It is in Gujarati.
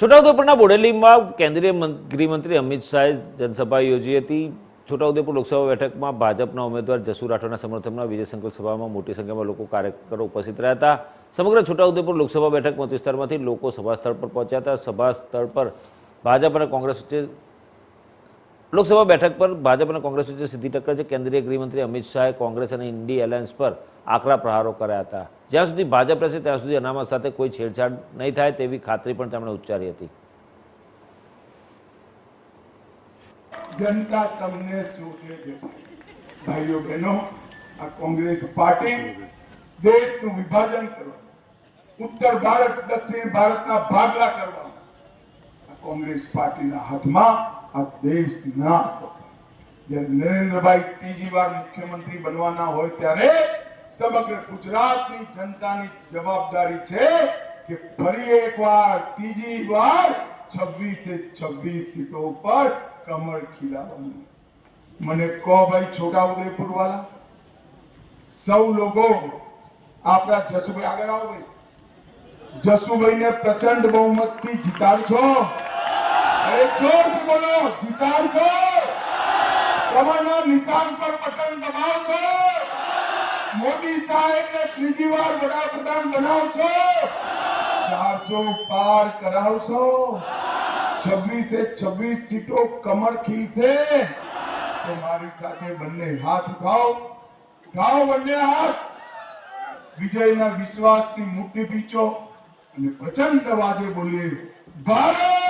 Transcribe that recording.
છોટાઉદેપુરના બોડેલીમાં કેન્દ્રીય ગૃહમંત્રી અમિત શાહે જનસભા યોજી હતી. છોટાઉદેપુર લોકસભા બેઠકમાં ભાજપના ઉમેદવાર જસુ રાઠોડના સમર્થનમાં વિજય સંકલ્પ સભામાં મોટી સંખ્યામાં લોકો કાર્યકરો ઉપસ્થિત રહ્યા હતા. સમગ્ર છોટાઉદેપુર લોકસભા બેઠક મતવિસ્તારમાંથી લોકો સભા સ્થળ પર પહોંચ્યા હતા. સભા સ્થળ પર ભાજપ અને કોંગ્રેસ વચ્ચે લોકસભા બેઠક પર ભાજપ અને કોંગ્રેસ વચ્ચે સીધી ટક્કર છે. કેન્દ્રીય ગૃહમંત્રી અમિત શાહે કોંગ્રેસ અને ઇન્ડી એલાયન્સ પર આકરા પ્રહારો કર્યા હતા. જ્યાં સુધી ભાજપ રહેશે, ત્યાં સુધી અનામત સાથે કોઈ છેડછાડ નહીં થાય તેવી ખાતરી પણ તેમણે ઉચ્ચારી હતી. જનતા તમને શોધે છે. ભાઈઓ, બહેનો, આ કોંગ્રેસ પાર્ટી દેશનું વિભાજન કરવા ઉત્તર ભારત, દક્ષિણ ભારતના ભાગલા કરવા કોંગ્રેસ પાર્ટીના હાથમાં આ દેશ ના જ્યારે નરેન્દ્રભાઈ ત્રીજી વાર મુખ્યમંત્રી બનવાના હોય ત્યારે સમગ્ર ગુજરાતની જનતાની જવાબદારી છે કે ફરી એકવાર ત્રીજી વાર છવ્વીસે છવ્વીસ સીટો ઉપર કમળ ખીલાવવાનું. મને કહો ભાઈ, છોટા ઉદયપુર વાળા સૌ લોકો, આપણા જસુભાઈ આગળ આવો ભાઈ. જસુભાઈને પ્રચંડ બહુમતથી જીતાડશો. અરે જોરથી બોલો જીતાડશો કમળના નિશાન પર બટન દબાવશો. મોદી સાહેબને ત્રીજી વાર વડાપ્રધાન બનાવશો. ચારસો પાર કરાવશો. છવ્વીસે છવ્વીસ સીટો કમર ખીલશે. તો મારી સાથે બંને હાથ ઉઠાવો. ઉઠાવો બંને હાથ. વિજયના વિશ્વાસની મુઠ્ઠી પીચો અને પ્રચંડ વાદે બોલીએ, ભારત!